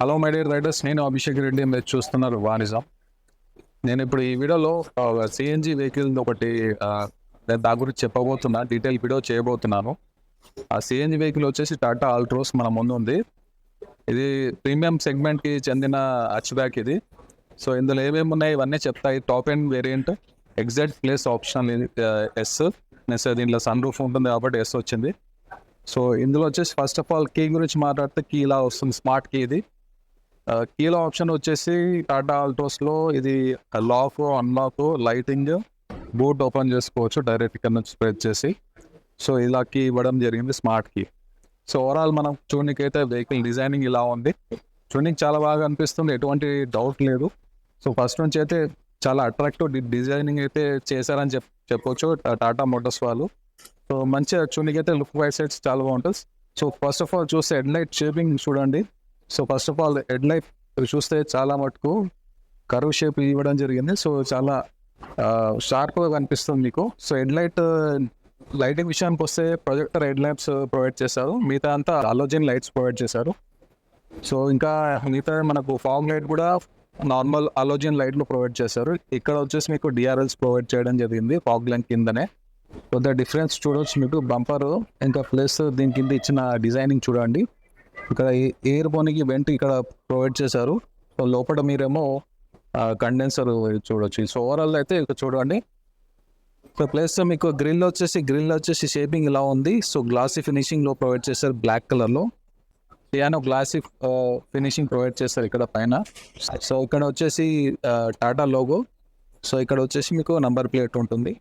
Hello my dear riders నేను అభిషేక్ రెడ్డి. మీరు చూస్తున్నారు వానిజం నేను ఇప్పుడు ఈ వీడియోలో సిఎన్జి వెహికల్ ఒకటి నేను దాని గురించి చెప్పబోతున్నా డీటెయిల్ వీడియో చేయబోతున్నాను. ఆ సిఎన్జి వెహికల్ వచ్చేసి టాటా ఆల్ట్రోస్ మన ముందు ఉంది. ఇది ప్రీమియం సెగ్మెంట్కి చెందిన హచ్ బ్యాక్ ఇది. సో ఇందులో ఏమేమి ఉన్నాయి? ఇవన్నీ చెప్తాయి. Top end variant exact place option S next దీంట్లో సన్ రూఫ్ ఉంటుంది కాబట్టి ఎస్ వచ్చింది. సో ఇందులో వచ్చేసి ఫస్ట్ ఆఫ్ ఆల్ కీ గురించి మాట్లాడితే కీ ఇలా వస్తుంది. స్మార్ట్ కీ ఇది. కీలో ఆప్షన్ వచ్చేసి టాటా ఆల్టోస్లో ఇది lock unlock lighting boot open చేసుకోవచ్చు డైరెక్ట్ ఇక్కడ నుంచి స్ప్రెడ్ చేసి. సో ఇలా కీ ఇవ్వడం జరిగింది స్మార్ట్ కీ సో ఓవరాల్ మనం చూడనికి అయితే వెహికల్ డిజైనింగ్ ఇలా ఉంది. చూడనికి చాలా బాగా అనిపిస్తుంది ఎటువంటి డౌట్ లేదు. సో ఫస్ట్ నుంచి అయితే చాలా అట్రాక్టివ్ డిజైనింగ్ అయితే చేశారని చెప్ చెప్పొచ్చు టాటా మోటార్స్ వాళ్ళు. సో మంచిగా చూడనికి అయితే లుక్ వైజ్ సైడ్స్ చాలా బాగుంటుంది. సో ఫస్ట్ ఆఫ్ ఆల్ చూస్తే హెడ్ లైట్ షేపింగ్ చూడండి. So first of all headlight చూస్తే చాలా మటుకు కరువు షేప్ ఇవ్వడం జరిగింది. సో చాలా షార్ప్గా కనిపిస్తుంది మీకు. సో హెడ్ లైట్ లైటింగ్ విషయానికి వస్తే ప్రొజెక్టర్ హెడ్ లైట్స్ ప్రొవైడ్ చేశారు. మిగతా అంతా అలోజన్ లైట్స్ ప్రొవైడ్ చేశారు. సో ఇంకా మిగతా మనకు ఫాగ్ లైట్ కూడా నార్మల్ అలోజన్ లైట్లు ప్రొవైడ్ చేశారు. ఇక్కడ వచ్చేసి మీకు డిఆర్ఎల్స్ ప్రొవైడ్ చేయడం జరిగింది ఫాగ్ లైన్ కిందనే. కొద్దిగా డిఫరెన్స్ చూడవచ్చు మీకు బంపర్ ఇంకా ప్లస్ దీని కింద ఇచ్చిన డిజైనింగ్ చూడండి. ఇక్కడ ఎయిర్ పోనీకి వెంట్ ఇక్కడ ప్రొవైడ్ చేశారు. సో లోపల మీరేమో కండెన్సర్ చూడొచ్చు. సో ఓవరాల్ అయితే ఇక్కడ చూడండి. సో ప్లస్ మీకు గ్రిల్ వచ్చేసి గ్రిల్ వచ్చేసి షేపింగ్ ఇలా ఉంది. సో గ్లాసీ ఫినిషింగ్లో ప్రొవైడ్ చేశారు బ్లాక్ కలర్లో. పియానో గ్లాసీ ఫినిషింగ్ ప్రొవైడ్ చేస్తారు ఇక్కడ పైన. సో ఇక్కడ వచ్చేసి టాటా లోగో. సో ఇక్కడ వచ్చేసి మీకు నంబర్ ప్లేట్ ఉంటుంది.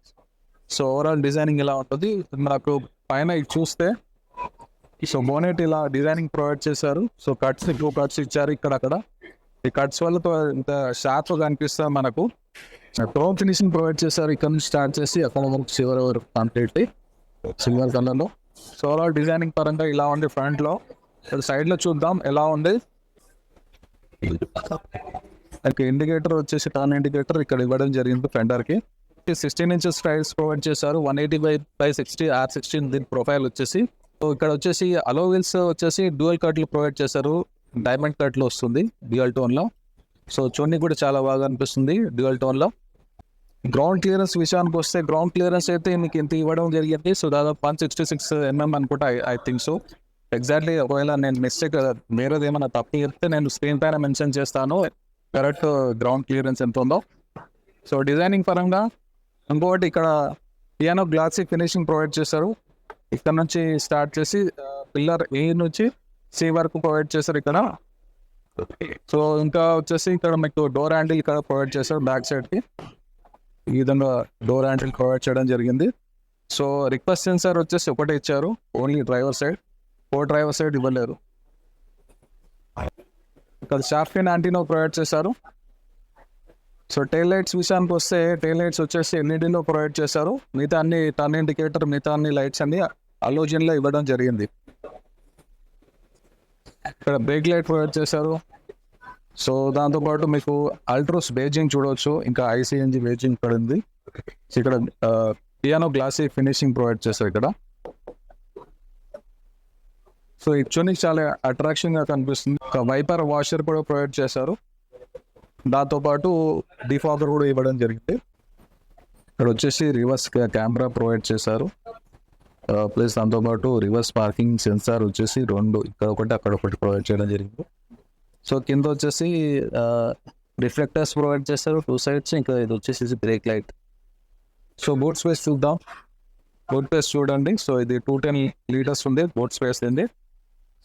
సో ఓవరాల్ డిజైనింగ్ ఇలా ఉంటుంది? నాకు పైన ఇది చూస్తే సో బోనెట్ ఇలా డిజైనింగ్ ప్రొవైడ్ చేశారు. సో కట్స్ టూ కట్స్ ఇచ్చారు ఇక్కడ అక్కడ. ఈ కట్స్ వల్ల ఇంత షార్ప్ కనిపిస్తా మనకు. టోన్ ఫినిషింగ్ ప్రొవైడ్ చేశారు. ఇక్కడ నుంచి స్టార్ట్ చేసి అక్కడ వరకు చివరి వరకు కంప్లీట్లీ సిల్వర్ కలర్లో సో ఓవరాల్ డిజైనింగ్ పరంగా ఇలా ఉంది ఫ్రంట్లో సైడ్లో చూద్దాం ఎలా ఉంది. ఇండికేటర్ వచ్చేసి టర్న్ ఇండికేటర్ ఇక్కడ ఇవ్వడం జరిగింది ఫెండర్కి సిక్స్టీన్ ఇంచెస్ టైర్స్ ప్రొవైడ్ చేశారు. One eighty by by sixty R sixteen దీని ప్రొఫైల్ వచ్చేసి. ఇక్కడ వచ్చేసి అలోవిల్స్ వచ్చేసి డ్యూయల్ కట్లు ప్రొవైడ్ చేశారు. డైమండ్ కట్లు వస్తుంది డ్యూయల్ టోన్లో సో చూడడానికి కూడా చాలా బాగా అనిపిస్తుంది డ్యూయల్ టోన్లో గ్రౌండ్ క్లియరెన్స్ విషయానికి వస్తే గ్రౌండ్ క్లియరెన్స్ అయితే మీకు ఇంత ఇవ్వడం జరిగింది. సో దాదాపు వన్ సిక్స్టీ సిక్స్ ఎంఎం అనుకుంటా ఐ థింక్ సో ఎగ్జాక్ట్లీ ఒకవేళ నేను మిస్టేక్ వేరేది ఏమైనా తప్పు చెప్తే నేను స్క్రీన్ పైన మెన్షన్ చేస్తాను. కరెక్ట్ గ్రౌండ్ క్లియరెన్స్ ఎంత ఉందో. సో డిజైనింగ్ పరంగా ఇంకొకటి ఇక్కడ పియానో గ్లాసీ ఫినిషింగ్ ప్రొవైడ్ చేశారు. ఇక్కడ నుంచి స్టార్ట్ చేసి పిల్లర్ ఏ నుంచి సి వరకు ప్రొవైడ్ చేశారు ఇక్కడ. సో ఇంకా వచ్చేసి ఇక్కడ మీకు డోర్ హ్యాండిల్ ఇక్కడ ప్రొవైడ్ చేశారు బ్యాక్ సైడ్కి. ఈ విధంగా డోర్ హ్యాండిల్ ప్రొవైడ్ చేయడం జరిగింది. సో రిక్వెస్ట్ సెన్సార్ వచ్చేసి ఒకటే ఇచ్చారు. Only driver side co driver side ఇవ్వలేరు. ఇక్కడ షార్ఫిన్ యాంటీనో ప్రొవైడ్ చేశారు. సో టైల్ లైట్స్ విషయానికి వస్తే టైల్ లైట్స్ వచ్చేసి ఎన్నిటిలో ప్రొవైడ్ చేశారు? మిగతా అన్ని టర్న్ ఇండికేటర్ మిగతా అన్ని లైట్స్ అన్ని అలోజన్లో ఇవ్వడం జరిగింది. ఇక్కడ బ్రేక్ లైట్ ప్రొవైడ్ చేశారు. సో దాంతోపాటు మీకు అల్ట్రోస్ బేజింగ్ చూడవచ్చు ఇంకా ఐసీఎన్జీ బేజింగ్ ఇక్కడ ఉంది. ఇక్కడ పియానో గ్లాసీ ఫినిషింగ్ ప్రొవైడ్ చేశారు ఇక్కడ. సో ఇది చూడడానికి చాలా అట్రాక్షన్గా కనిపిస్తుంది. ఒక వైపర్ వాషర్ కూడా ప్రొవైడ్ చేశారు. దాంతో పాటు డిఫాగర్ కూడా ఇవ్వడం జరిగింది. ఇక్కడ వచ్చేసి రివర్స్ కెమెరా ప్రొవైడ్ చేశారు. ప్లస్ దాంతోపాటు రివర్స్ పార్కింగ్ సెన్సార్ వచ్చేసి రెండు ఇక్కడ ఒకటి అక్కడ ఒకటి ప్రొవైడ్ చేయడం జరిగింది. సో కింద వచ్చేసి రిఫ్లెక్టర్స్ ప్రొవైడ్ చేస్తారు టూ సైడ్స్ ఇంకా ఇది వచ్చేసి brake light. So boot space చూద్దాం. బోట్ స్పేస్ చూడండి. సో ఇది టూ టెన్ లీటర్స్ ఉంది. బోట్ స్పేస్ ఉంది.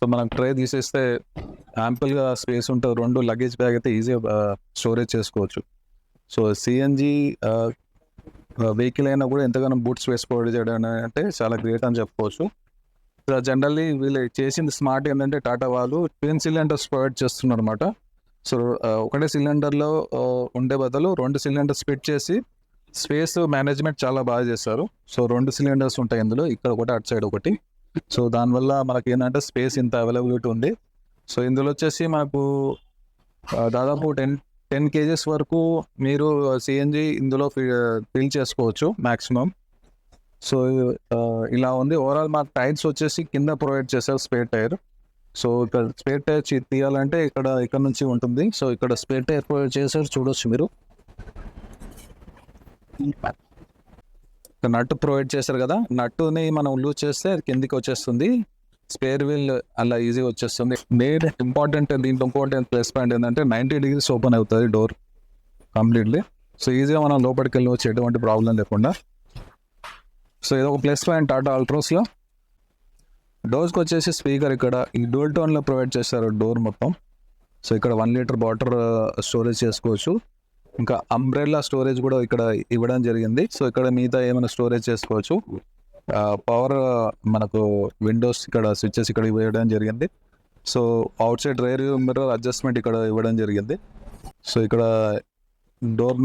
సో మనం ట్రే తీసేస్తే యాంపుల్గా స్పేస్ ఉంటుంది. రెండు లగేజ్ బ్యాగ్ అయితే ఈజీగా స్టోరేజ్ చేసుకోవచ్చు. సో సిఎన్జి వెహికల్ అయినా కూడా ఎంతగానో బూట్ స్పేస్ ప్రొవైడ్ చేయడం అంటే చాలా గ్రేట్ అని చెప్పుకోవచ్చు. జనరల్లీ వీళ్ళు చేసింది స్మార్ట్ ఏంటంటే టాటా వాళ్ళు ట్విన్ సిలిండర్స్ ప్రొవైడ్ చేస్తున్నారు అనమాట సో ఒకటే సిలిండర్లో ఉండే బదులు రెండు సిలిండర్స్ స్పిట్ చేసి స్పేస్ మేనేజ్మెంట్ చాలా బాగా చేస్తారు. సో రెండు సిలిండర్స్ ఉంటాయి ఇందులో ఇక్కడ ఒకటి అటు సైడ్ ఒకటి. సో దానివల్ల మనకి ఏంటంటే స్పేస్ ఇంత అవైలబిలిటీ ఉంది. సో ఇందులో వచ్చేసి మాకు దాదాపు టెన్ టెన్ కేజెస్ వరకు మీరు సిఎన్జి ఇందులో ఫిల్ చేసుకోవచ్చు మ్యాక్సిమం సో ఇలా ఉంది. ఓవరాల్ మాకు టైర్స్ వచ్చేసి కింద ప్రొవైడ్ చేశారు స్పేర్ టైర్. సో ఇక్కడ స్పేర్ టైర్ తీయాలంటే ఇక్కడ ఇక్కడ నుంచి ఉంటుంది. సో ఇక్కడ స్పేర్ టైర్ ప్రొవైడ్ చేశారు చూడొచ్చు మీరు. నట్టు ప్రొవైడ్ చేశారు కదా నట్టుని మనం లూజ్ చేస్తే అది కిందికి వచ్చేస్తుంది. స్పేర్ వీల్ అలా ఈజీగా వచ్చేస్తుంది. మెయిన్ ఇంపార్టెంట్ దీంట్లో ఇంపార్టెంట్ ప్లస్ పాయింట్ ఏంటంటే నైంటీ డిగ్రీస్ ఓపెన్ అవుతుంది డోర్ కంప్లీట్లీ. సో ఈజీగా మనం లోపలికి వెళ్ళి వచ్చి ఎటువంటి ప్రాబ్లం లేకుండా. సో ఇది ఒక ప్లస్ పాయింట్ టాటా అల్ట్రోస్లో. డోర్స్కి వచ్చేసి స్పీకర్ ఇక్కడ ఈ డోల్ టోన్లో ప్రొవైడ్ చేస్తారు డోర్ మొత్తం. సో ఇక్కడ వన్ లీటర్ వాటర్ స్టోరేజ్ చేసుకోవచ్చు. ఇంకా అంబ్రెల్లా స్టోరేజ్ కూడా ఇక్కడ ఇవ్వడం జరిగింది. సో ఇక్కడ మిగతా ఏమైనా స్టోరేజ్ చేసుకోవచ్చు. పవర్ మనకు విండోస్ ఇక్కడ స్విచ్చెస్ ఇక్కడ ఇవ్వడం జరిగింది. So outside rear mirror adjustment ఇక్కడ ఇవ్వడం జరిగింది. సో ఇక్కడ డోర్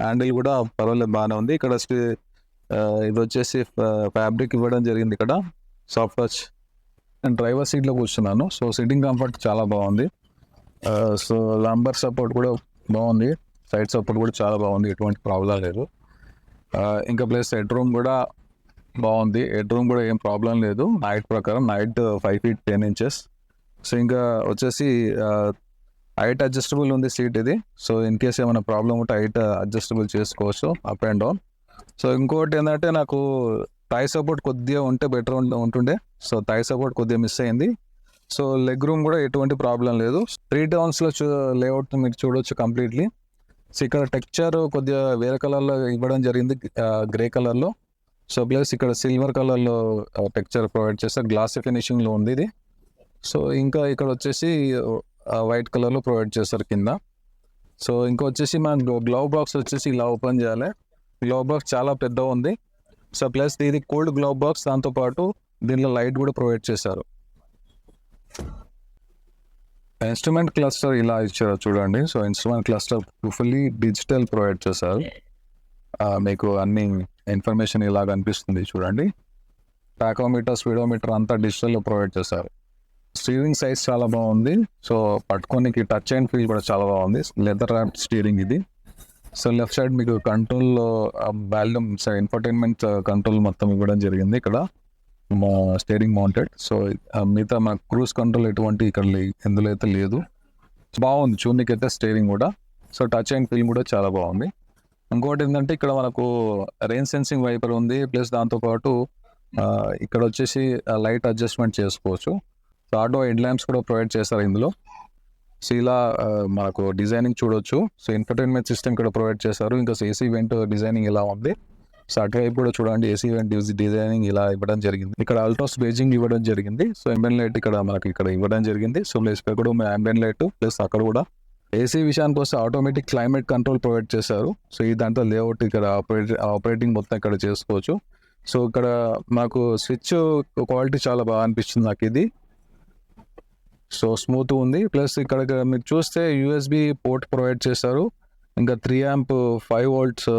హ్యాండిల్ కూడా పర్వాలేదు బాగానే ఉంది. ఇక్కడ ఇది వచ్చేసి ఫ్యాబ్రిక్ ఇవ్వడం జరిగింది ఇక్కడ. సాఫ్ట్ టచ్ నేను డ్రైవర్ సీట్లో కూర్చున్నాను. సో సిట్టింగ్ కంఫర్ట్ చాలా బాగుంది. సో లంబర్ సపోర్ట్ కూడా బాగుంది. సైడ్ సపోర్ట్ కూడా చాలా బాగుంది. ఎటువంటి ప్రాబ్లం లేదు. ఇంకా ప్లస్ హెడ్ రూమ్ కూడా బాగుంది. హెడ్ రూమ్ కూడా ఏం ప్రాబ్లం లేదు. నైట్ ప్రకారం night five feet ten inches so ఇంకా వచ్చేసి హైట్ అడ్జస్టబుల్ ఉంది సీట్ ఇది. సో ఇన్ కేస్ ఏమైనా ప్రాబ్లం ఉంటే హైట్ అడ్జస్టబుల్ చేసుకోవచ్చు. అప్ అండ్ డౌన్ సో ఇంకోటి ఏంటంటే నాకు థై సపోర్ట్ కొద్దిగా ఉంటే బెటర్ ఉంటుండే. సో థై సపోర్ట్ కొద్దిగా మిస్ అయింది. సో లెగ్ రూమ్ కూడా ఎటువంటి ప్రాబ్లం లేదు. త్రీ టౌన్స్లో చూ లేఅవుట్ మీరు చూడొచ్చు కంప్లీట్లీ సో ఇక్కడ టెక్చర్ కొద్దిగా వేరే కలర్లో ఇవ్వడం జరిగింది గ్రే కలర్లో. సో ప్లస్ ఇక్కడ సిల్వర్ కలర్లో టెక్చర్ ప్రొవైడ్ చేస్తారు గ్లాస్ ఫినిషింగ్లో ఉంది ఇది. సో ఇంకా ఇక్కడ వచ్చేసి వైట్ కలర్లో ప్రొవైడ్ చేస్తారు కింద. సో ఇంకా వచ్చేసి మన గ్లవ్ బాక్స్ వచ్చేసి ఇలా ఓపెన్ చేయాలి. గ్లవ్ బాక్స్ చాలా పెద్ద ఉంది. సో ప్లస్ ఇది కోల్డ్ గ్లవ్ బాక్స్ దాంతోపాటు దీనిలో లైట్ కూడా ప్రొవైడ్ చేశారు. ఇన్స్ట్రుమెంట్ క్లస్టర్ ఇలా ఇచ్చారు చూడండి. So instrument cluster fully digital provide చేశారు. ఆ, మీకు అన్ని ఇన్ఫర్మేషన్ ఇలా కనిపిస్తుంది చూడండి. టాకోమీటర్ స్పీడోమీటర్ అంతా డిజిటల్లో ప్రొవైడ్ చేశారు. స్టీరింగ్ సైజ్ చాలా బాగుంది. సో పట్టుకోనికి టచ్ అండ్ ఫీల్ కూడా చాలా బాగుంది. లెదర్ ర్యాప్ స్టీరింగ్ ఇది. సో లెఫ్ట్ సైడ్ మీకు కంట్రోల్ వాల్యూమ్ ఇన్ఫర్టైన్మెంట్ కంట్రోల్ మొత్తం ఇవ్వడం జరిగింది ఇక్కడ. మా స్టేరింగ్ మౌంటెడ్ సో మిగతా మన క్రూజ్ కంట్రోల్ ఎటువంటి ఇక్కడ లే- ఎందులో అయితే లేదు. బాగుంది. చూడనికి అయితే స్టేరింగ్ కూడా. సో టచ్ అండ్ ఫీల్ కూడా చాలా బాగుంది. ఇంకోటి ఏంటంటే ఇక్కడ మనకు రెయిన్ సెన్సింగ్ వైపర్ ఉంది. ప్లస్ దాంతోపాటు ఇక్కడ వచ్చేసి లైట్ అడ్జస్ట్మెంట్ చేసుకోవచ్చు. సో ఆటో హెడ్ ల్యాంప్స్ కూడా ప్రొవైడ్ చేస్తారు ఇందులో. సో ఇలా మనకు డిజైనింగ్ చూడొచ్చు. సో ఇన్ఫర్టైన్మెంట్ సిస్టమ్ ఇక్కడ ప్రొవైడ్ చేశారు. ఇంకా ఏసీ ఈవెంట్ డిజైనింగ్ ఇలా ఉంది? సో అటువైపు కూడా చూడండి ఏసీ ఈవెంట్ డిజైనింగ్ ఇలా ఇవ్వడం జరిగింది. ఇక్కడ అల్ట్రాస్ బేజింగ్ ఇవ్వడం జరిగింది. సో ఎంబెన్ లైట్ ఇక్కడ మనకి ఇక్కడ ఇవ్వడం జరిగింది. సో ప్లేస్ కూడా ఎంబెన్ లైట్ ప్లస్ అక్కడ కూడా ఏసీ విషయానికి వస్తే ఆటోమేటిక్ క్లైమేట్ కంట్రోల్ ప్రొవైడ్ చేశారు. సో ఈ దాంట్లో లేఅవుట్ ఇక్కడ ఆపరేట్ ఆపరేటింగ్ మొత్తం ఇక్కడ చేసుకోవచ్చు. సో ఇక్కడ మాకు స్విచ్ క్వాలిటీ చాలా బాగా అనిపిస్తుంది నాకు ఇది. సో స్మూత్ ఉంది. ప్లస్ ఇక్కడ మీరు చూస్తే యూఎస్బి పోర్ట్ ప్రొవైడ్ చేశారు. ఇంకా త్రీ యాంప్ ఫైవ్ వోల్ట్స్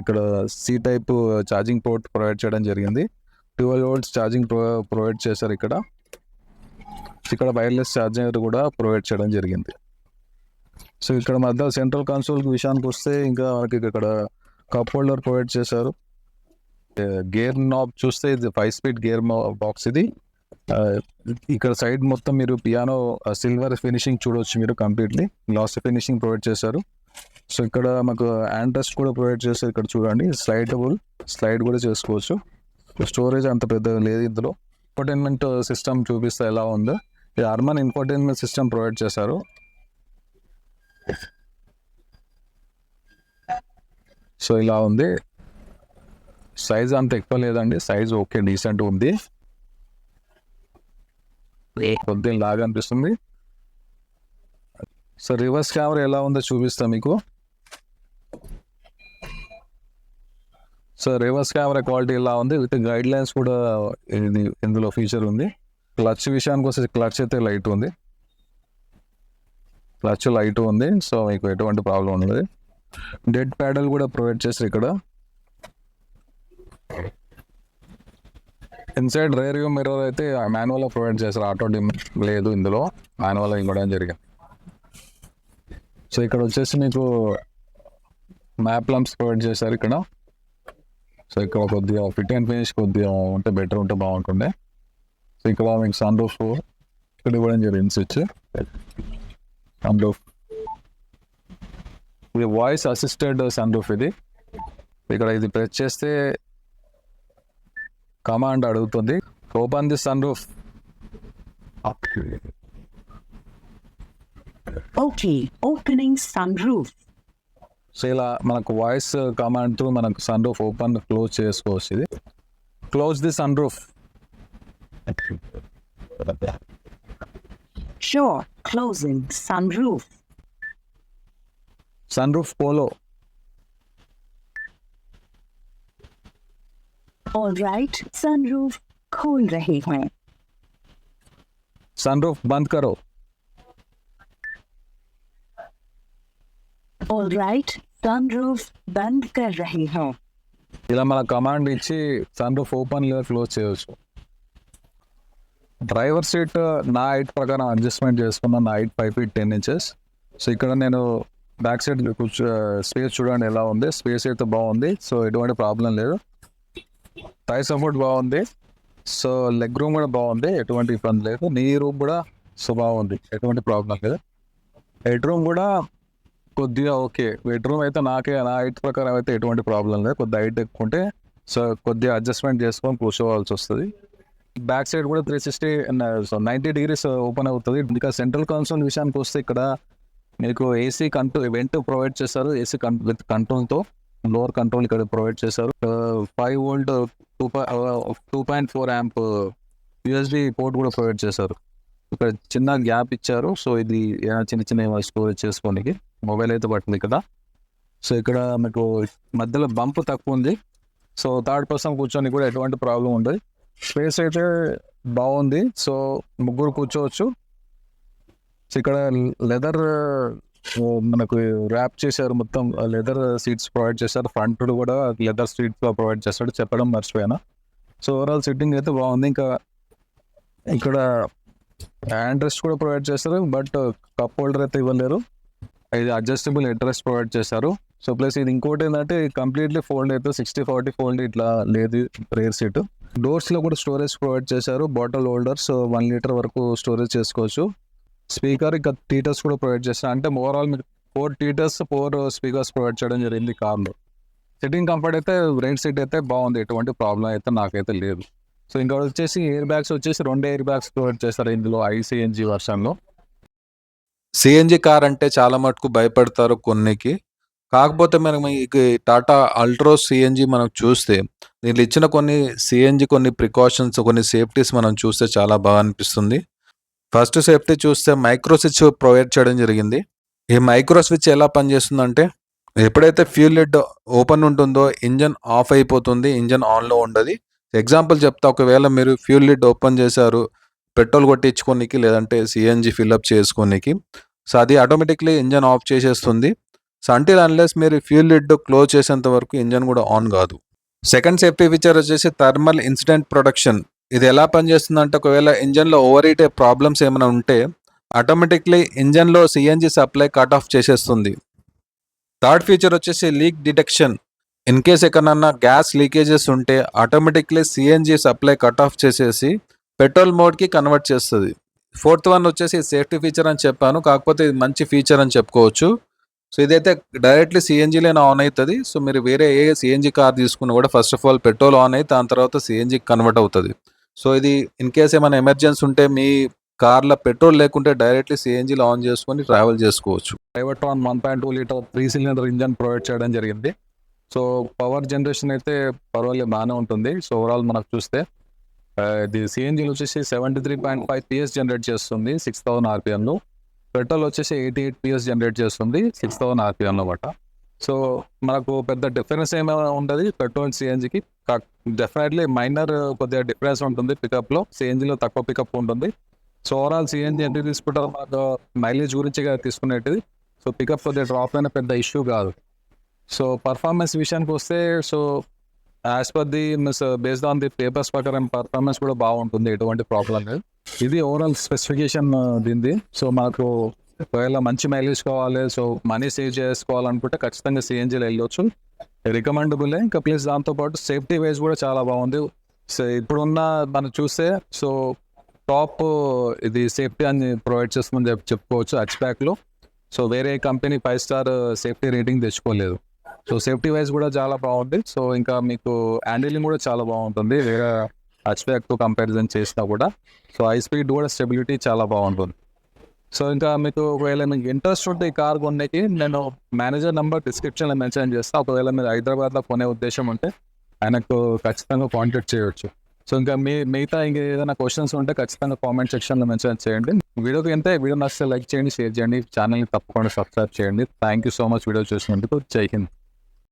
ఇక్కడ C type charging port provide చేయడం జరిగింది. ట్వెల్వ్ వోల్ట్స్ ఛార్జింగ్ ప్రొవైడ్ చేశారు ఇక్కడ. ఇక్కడ వైర్లెస్ ఛార్జర్ కూడా ప్రొవైడ్ చేయడం జరిగింది. సో ఇక్కడ మధ్య సెంట్రల్ కన్సోల్ విషయానికి వస్తే ఇంకా మనకి ఇక్కడ కప్ హోల్డర్ ప్రొవైడ్ చేశారు. గేర్ నాబ్ చూస్తే ఇది ఫైవ్ స్పీడ్ గేర్ బాక్స్ ఇది. ఇక్కడ సైడ్ మొత్తం మీరు పియానో సిల్వర్ ఫినిషింగ్ చూడవచ్చు మీరు కంప్లీట్లీ గ్లాస్ ఫినిషింగ్ ప్రొవైడ్ చేశారు. సో ఇక్కడ మాకు హ్యాండ్ రెస్ట్ కూడా ప్రొవైడ్ చేశారు ఇక్కడ చూడండి స్లైడబుల్ స్లైడ్ కూడా చేసుకోవచ్చు. స్టోరేజ్ అంత పెద్దగా లేదు ఇందులో. ఇన్ఫర్టైన్మెంట్ సిస్టమ్ చూపిస్తే ఎలా ఉందో. ఇది అర్మన్ ఇన్ఫర్టైన్మెంట్ సిస్టమ్ ప్రొవైడ్ చేశారు. సో ఇలా ఉంది. సైజ్ అంత ఎక్కువ లేదండి. సైజ్ ఓకే డీసెంట్ ఉంది. కొద్దిగా లాగా అనిపిస్తుంది. సో రివర్స్ కెమెరా ఎలా ఉందో చూపిస్తా మీకు. సో రివర్స్ కెమెరా క్వాలిటీ ఎలా ఉంది? విత్ గైడ్ లైన్స్ కూడా ఇది ఇందులో ఫీచర్ ఉంది. క్లచ్ విషయానికి వస్తే క్లచ్ అయితే లైట్ ఉంది. క్లచ్ లైట్ ఉంది. సో మీకు ఎటువంటి ప్రాబ్లం ఉండదు. డెడ్ ప్యాడల్ కూడా ప్రొవైడ్ చేస్తారు ఇక్కడ. ఇన్సైడ్ రేర్ వ్యూ మిర్రర్ అయితే మాన్యువల్ ప్రొవైడ్ చేస్తారు. ఆటో డిమ్ లేదు ఇందులో. మాన్యువల్ ఇవ్వడం జరిగింది? సో ఇక్కడ వచ్చేసి మీకు మ్యాప్ లంప్స్ ప్రొవైడ్ చేశారు ఇక్కడ. సో ఇక్కడ కొద్దిగా ఫిట్ అండ్ ఫినిష్ కొద్దిగా ఉంటే బెటర్ ఉంటే బాగుంటుండే. సో ఇక్కడ మీకు సన్ రూఫ్ ఇక్కడ ఇవ్వడం జరిగింది స్విచ్ సన్ రూఫ్ ఇది వాయిస్ అసిస్టెడ్ సన్ రూఫ్ ఇది. ఇక్కడ ఇది ప్రెస్ చేస్తే కమాండ్ అడుగుతుంది. Open the sunroof Okay, opening sunroof. So ఇలా మనకు వాయిస్ కమాండ్ తో మనకు సన్ రూఫ్ ఓపెన్ క్లోజ్ చేసుకోవచ్చు ఇది close the sunroof Sure, closing sunroof. Sunroof Polo All right, sunroof खोल रहे हैं. సన్ రూఫ్ బంద్ ఆల్ రైట్ సన్ రూఫ్ బంద్ కర్ హో ఇలా మన కమాండ్ ఇచ్చి సన్ రూఫ్ ఓపెన్ లేదా క్లోజ్ చేయవచ్చు డ్రైవర్ సీట్ నా హైట్ ప్రకారం అడ్జస్ట్మెంట్ చేసుకున్న నా height five feet ten inches so ఇక్కడ నేను బ్యాక్ సైడ్ స్పేస్ చూడండి ఎలా ఉంది స్పేస్ అయితే బాగుంది సో ఎటువంటి ప్రాబ్లం లేదు టై సపోర్ట్ బాగుంది సో లెగ్ రూమ్ కూడా బాగుంది ఎటువంటి ఇబ్బంది లేదు నీ రూమ్ కూడా సో బాగుంది ఎటువంటి ప్రాబ్లం లేదు హెడ్ రూమ్ కూడా కొద్దిగా ఓకే. బెడ్రూమ్ అయితే నాకే నా హైట్ ప్రకారం అయితే ఎటువంటి ప్రాబ్లం లేదు. కొద్దిగా హైట్ ఎక్కువ ఉంటే సో కొద్దిగా అడ్జస్ట్మెంట్ చేసుకొని కూర్చోవాల్సి వస్తుంది. బ్యాక్ సైడ్ కూడా three sixty so ninety degrees open అవుతుంది. ఇంకా సెంట్రల్ కన్సోల్ విషయానికి వస్తే ఇక్కడ మీకు ఏసీ కంట్రోల్ వెంట్ ప్రొవైడ్ చేస్తారు ఏసీ కన్ విత్ కంట్రోల్తో లోవర్ కంట్రోల్ ఇక్కడ ప్రొవైడ్ చేశారు. Five volt two two point four amp USB port కూడా ప్రొవైడ్ చేశారు. ఇక్కడ చిన్న గ్యాప్ ఇచ్చారు. సో ఇది చిన్న చిన్న స్టోరేజ్ చేసుకోనికి. మొబైల్ అయితే పట్టింది కదా. సో ఇక్కడ మీకు మధ్యలో బంప్ తక్కువ ఉంది. సో థర్డ్ పర్సన్ కూర్చొని కూడా ఎటువంటి ప్రాబ్లం ఉండదు. స్పేస్ అయితే బాగుంది. సో ముగ్గురు కూర్చోవచ్చు. సో ఇక్కడ లెదర్ మనకు ర్యాప్ చేశారు మొత్తం లెదర్ సీట్స్ ప్రొవైడ్ చేశారు. ఫ్రంట్ కూడా లెదర్ సీట్స్ ప్రొవైడ్ చేస్తాడు చెప్పడం మర్చిపోయాను. సో ఓవరాల్ సిట్టింగ్ అయితే బాగుంది. ఇంకా ఇక్కడ హ్యాండ్ రెస్ట్ కూడా ప్రొవైడ్ చేస్తారు బట్ కప్ హోల్డర్ అయితే ఇవ్వలేరు. ఇది అడ్జస్టబుల్ హెడ్ ప్రొవైడ్ చేశారు. సో ప్లస్ ఇది ఇంకోటి ఏంటంటే కంప్లీట్లీ ఫోల్డ్ అయితే సిక్స్టీ ఫార్టీ ఫోల్డ్ ఇట్లా లేదు రేర్ సీట్ డోర్స్లో కూడా స్టోరేజ్ ప్రొవైడ్ చేశారు. బాటిల్ హోల్డర్స్ వన్ లీటర్ వరకు స్టోరేజ్ చేసుకోవచ్చు. స్పీకర్ ఇంకా టీటర్స్ కూడా ప్రొవైడ్ చేస్తారు అంటే ఓవరాల్ మీకు four tweeters four speakers provide చేయడం జరిగింది కార్లో. సిట్టింగ్ కంఫర్ట్ అయితే రెండు సీట్ అయితే బాగుంది. ఎటువంటి ప్రాబ్లం అయితే నాకైతే లేదు. సో ఇంకా వచ్చేసి ఎయిర్ బ్యాగ్స్ వచ్చేసి రెండు ఎయిర్ బ్యాగ్స్ ప్రొవైడ్ చేస్తారు. ఇందులో ఐసీఎన్జీ వర్షన్లో సిఎన్జి కార్ అంటే చాలా మటుకు భయపడతారు కొన్నికి. కాకపోతే మనం ఈ టాటా అల్ట్రోస్ సిఎన్జి మనం చూస్తే దీంట్లో ఇచ్చిన కొన్ని సిఎన్జి కొన్ని ప్రికాషన్స్ కొన్ని సేఫ్టీస్ మనం చూస్తే చాలా బాగా అనిపిస్తుంది. ఫస్ట్ సేఫ్టీ చూస్తే మైక్రో స్విచ్ ప్రొవైడ్ చేయడం జరిగింది. ఈ మైక్రో స్విచ్ ఎలా పనిచేస్తుందంటే ఎప్పుడైతే ఫ్యూల్ లిడ్ ఓపెన్ ఉంటుందో ఇంజన్ ఆఫ్ అయిపోతుంది ఇంజన్ ఆన్లో ఉండదు. ఎగ్జాంపుల్ చెప్తా ఒకవేళ మీరు ఫ్యూల్ లిడ్ ఓపెన్ చేశారు పెట్రోల్ కొట్టించుకోనికి లేదంటే సిఎన్జి ఫిల్అప్ చేసుకోనికి. సో అది ఆటోమేటిక్లీ ఇంజన్ ఆఫ్ చేసేస్తుంది. సో అంటిల్ అన్లెస్ మీరు ఫ్యూల్ లిడ్ క్లోజ్ చేసేంత వరకు ఇంజన్ కూడా ఆన్ కాదు. సెకండ్ సేఫ్టీ ఫీచర్ వచ్చేసి థర్మల్ ఇన్సిడెంట్ ప్రొడక్షన్. ఇది ఎలా పనిచేస్తుందంటే ఒకవేళ ఇంజన్లో ఓవర్ హీట్ ప్రాబ్లమ్స్ ఏమైనా ఉంటే ఆటోమేటిక్లీ ఇంజన్లో సిఎన్జి సప్లై కట్ ఆఫ్ చేసేస్తుంది. థర్డ్ ఫీచర్ వచ్చేసి లీక్ డిటెక్షన్. ఇన్ కేస్ ఎక్కడన్నా గ్యాస్ లీకేజెస్ ఉంటే automatically CNG supply cut off చేసేసి పెట్రోల్ మోడ్కి కన్వర్ట్ చేస్తుంది. ఫోర్త్ వన్ వచ్చేసి సేఫ్టీ ఫీచర్ అని చెప్పాను. కాకపోతే ఇది మంచి ఫీచర్ అని చెప్పుకోవచ్చు. సో ఇదైతే డైరెక్ట్లీ సిఎన్జీలోనే ఆన్ అవుతుంది. సో మీరు వేరే ఏ సిఎన్జీ కార్ తీసుకున్నా కూడా first of all petrol on అయితే దాని తర్వాత సిఎన్జీకి కన్వర్ట్ అవుతుంది. సో ఇది ఇన్ కేస్ ఏమైనా ఎమర్జెన్సీ ఉంటే మీ కార్లో పెట్రోల్ లేకుంటే డైరెక్ట్లీ సిఎన్జీలో ఆన్ చేసుకొని ట్రావెల్ చేసుకోవచ్చు. Private one point two litre three cylinder engine provide చేయడం జరిగింది. సో పవర్ జనరేషన్ అయితే పర్వాలేదు బాగానే ఉంటుంది. సో ఓవరాల్ మనకు చూస్తే ఇది సిఎన్జీలో వచ్చేసి seventy three point five PS generate చేస్తుంది సిక్స్ థౌసండ్ ఆర్పిఎంలో పెట్రోల్ వచ్చేసి ఎయిటీ ఎయిట్ పిఎస్ జనరేట్ చేస్తుంది సిక్స్ థౌసండ్ ఆర్పిఎంలో బట్ట సో మనకు పెద్ద డిఫరెన్స్ ఏమైనా ఉండదు. పెట్రోల్ సిఎన్జికి డెఫినెట్లీ మైనర్ కొద్దిగా డిఫరెన్స్ ఉంటుంది. పికప్లో సిఎన్జిలో తక్కువ పికప్ ఉంటుంది. సో ఓవరాల్ సిఎన్జి ఎంత తీసుకుంటారో మనకు మైలేజ్ గురించి తీసుకునేటిది. సో పికప్ కొద్దిగా డ్రాప్ అయిన పెద్ద ఇష్యూ కాదు. సో పర్ఫార్మెన్స్ విషయానికి వస్తే so as per the miss based on the papers ప్రకారం పర్ఫార్మెన్స్ కూడా బాగుంటుంది ఎటువంటి ప్రాబ్లం లేదు. ఇది ఓవరాల్ స్పెసిఫికేషన్ uh, దీనిది. సో మనకు ఒకవేళ మంచి మైలేజ్ కావాలి సో మనీ సేవ్ చేసుకోవాలనుకుంటే ఖచ్చితంగా సిఎన్జీలో వెళ్ళొచ్చు. రికమెండబుల్ ఇంకా ప్లస్ దాంతోపాటు సేఫ్టీ వైజ్ కూడా చాలా బాగుంది. సో ఇప్పుడున్న మనం చూస్తే సో టాప్ uh, ఇది సేఫ్టీ అని ప్రొవైడ్ చేస్తుందని చెప్పి చెప్పుకోవచ్చు హచ్ ప్యాక్లో సో వేరే company five star safety rating తెచ్చుకోలేదు. సో సేఫ్టీ వైజ్ కూడా చాలా బాగుంది. సో ఇంకా మీకు హ్యాండిలింగ్ కూడా చాలా బాగుంటుంది. వేరే హచ్తో కంపారిజన్ చేసినా కూడా. సో హై స్పీడ్ కూడా స్టెబిలిటీ చాలా బాగుంటుంది. సో ఇంకా మీకు ఒకవేళ మీకు ఇంట్రెస్ట్ ఉంటే ఈ కార్ కొనేకి నేను మేనేజర్ నెంబర్ డిస్క్రిప్షన్లో మెన్షన్ చేస్తాను ఒకవేళ మీరు హైదరాబాద్లో కొనే ఉద్దేశం ఉంటే ఆయనకు ఖచ్చితంగా కాంటాక్ట్ చేయొచ్చు. సో ఇంకా మీ మిగతా ఇంకా ఏదైనా క్వశ్చన్స్ ఉంటే ఖచ్చితంగా కామెంట్ సెక్షన్లో మెన్షన్ చేయండి. వీడియోకి ఎంత వీడియో నచ్చితే లైక్ చేయండి షేర్ చేయండి. ఛానల్ని తప్పకుండా సబ్స్క్రైబ్ చేయండి. Thank you so much video చూసినందుకు. జై హింద్.